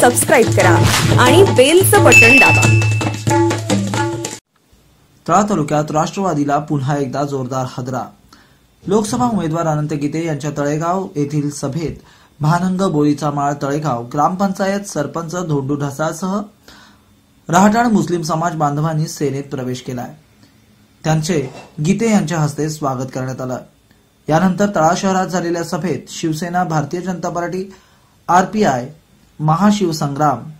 Subscribe करा आणि बेलचं button दाबा. तळा तालुक्यात राष्ट्रवादीला पुन्हा एकदा जोरदार हदरा. लोकसभा उमेदवार अनंत गीते यांच्या तळेगाव येथील सभेत भानंग बोलीचा माळ तळेगाव ग्रामपंचायत सरपंच धोंडू ढसासह रहाटाण मुस्लिम समाज बांधवांनी सेनेत प्रवेश केलाय. त्यांचे गीते यांच्या हस्ते स्वागत करण्यात आलं. यानंतर तळा शहरात झालेल्या सभेत शिवसेना भारतीय जनता पार्टी आरपीआय महाशिवसंग्राम.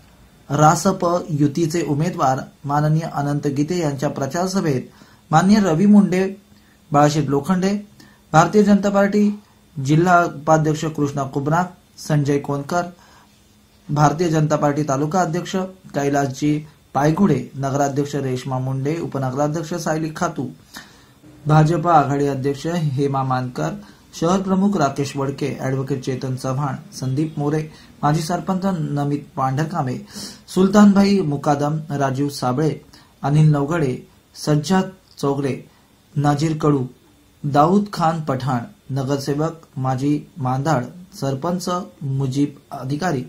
रासप युतीचे उमेदवार माननीय अनंत गीते यांच्या प्रचार सभेत मान्य रवी मुंडे बाळाशेठ लोखंडे भारतीय जनता पार्टी जिल्हा उपाध्यक्ष कृष्णा कुबनाक संजय कोनकर भारतीय जनता पार्टी तालुका अध्यक्ष कैलासजी पायघुडे नगराध्यक्ष रेश्मा मुंडे उपनगराध्यक्ष सायली खातू भाजपा आघाडी अध्यक्ष हेमा मानकर शहर प्रमुख राकेश वडके अॅडव्होकेट चेतन चव्हाण संदीप मोरे माजी सरपंच नमित पांढरकामे सुलतानभाई मुकादम राजीव साबळे अनिल नवगडे सज्जाद चौगले नाजीर कडू दाऊद खान पठाण नगरसेवक माजी मांदाड सरपंच मुजीब अधिकारी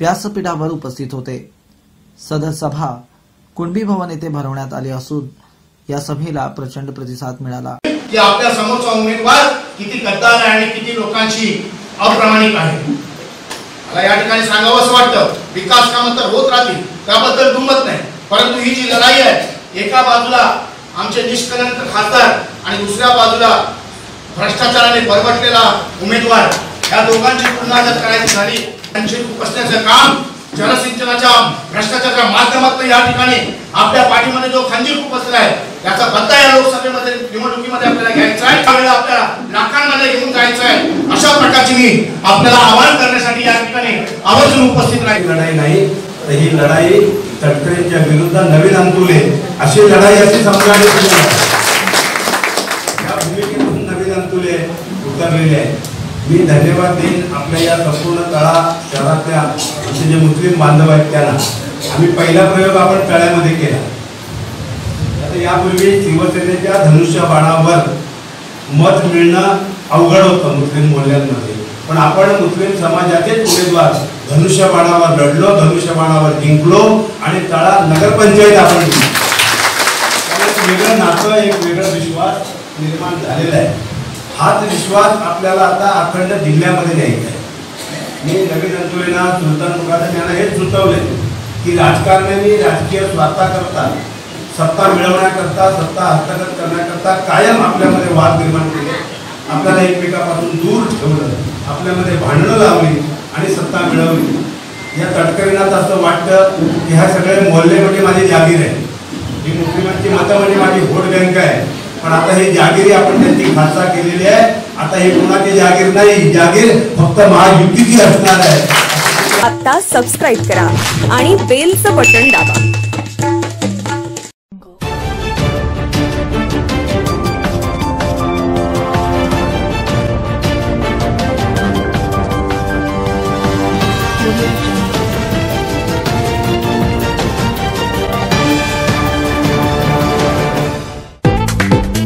व्यासपीठावर उपस्थित होते. सदर सभा कुणबी भवन येथे भरवण्यात आली असून या सभेला प्रचंड प्रतिसाद मिळाला. की आपल्या समोरचा उमेदवार किती गद्दार आहे आणि किती लोकांची अप्रामाणिक आहे. मला या ठिकाणी सांगावं असं वाटतं. विकास कामं तर होत राहतील त्याबद्दल दुमत नाही. परंतु ही जी लढाई आहे एका बाजूला आमचे निष्कलंक खासदार आणि दुसऱ्या बाजूला भ्रष्टाचाराने बरबटलेला उमेदवार या दोघांची पुन्हा जर करायची झाली. त्यांचे उपसण्याचं काम जलसिंचनाच्या भ्रष्टाचाराच्या माध्यमातून या ठिकाणी आपल्या पाठीमध्ये जो खंजीर उपसला आहे त्याचा बद्दा या लोकसभेमध्ये निवडणुकीमध्ये आपल्याला घ्यायचा आहे त्यावेळेला आपल्याला नाकांमध्ये घेऊन जायचं आहे. अशा प्रकारची मी आपल्याला आवाहन करण्यासाठी या ठिकाणी आवर्जून उपस्थित राहील. लढाई नाही तर ही लढाई तटकरेंच्या विरुद्ध नवीन अंतुले अशी लढाई अशी समजावी या भूमिकेतून नवीन अंतुले उतरलेले आहे. मी धन्यवाद देईन आपल्या या संपूर्ण तळा शहरातल्या आमचे जे मुस्लिम बांधव आहेत त्यांना. आम्ही पहिला प्रयोग आपण तळ्यामध्ये केला. आता यापूर्वी शिवसेनेच्या धनुष्य बाणावर मत मिळणं अवघड होतं मुस्लिम बोलण्यांमध्ये पण आपण मुस्लिम समाजाचेच उमेदवार धनुष्यबाणावर लढलो धनुष्यबाणावर जिंकलो आणि तळा नगरपंचायत आपण एक वेगळं नातं एक वेगळा विश्वास निर्माण झालेला आहे. हाच विश्वास आपल्याला आता अखंड जिल्ह्यामध्ये द्यायचा आहे. मी नवीन अंतुळेना सुलतान मुकादम यांना हेच सुचवले की राजकारण्यांनी राजकीय स्वार्थाकरता सत्ता मिळवण्याकरता सत्ता हस्तगत करण्याकरता कायम आपल्यामध्ये वाद निर्माण केले. आपल्याला एकमेकापासून दूर ठेवलं आपल्यामध्ये भांडणं लावली आणि सत्ता मिळवली. या तटकरींना असं वाटतं की ह्या सगळे मोहल्ले म्हणजे माझी जागीर आहे. ही मुस्लिमांची मतं म्हणजे माझी व्होट बँक आहे. पण आता हे जागिरी आपण त्यांची खालसा केलेली आहे. आता हे कोणाचे जागीर नाही जागीर फक्त महायुतीची असणार आहे. आता सबस्क्राईब करा आणि बेलचं बटन दाबा.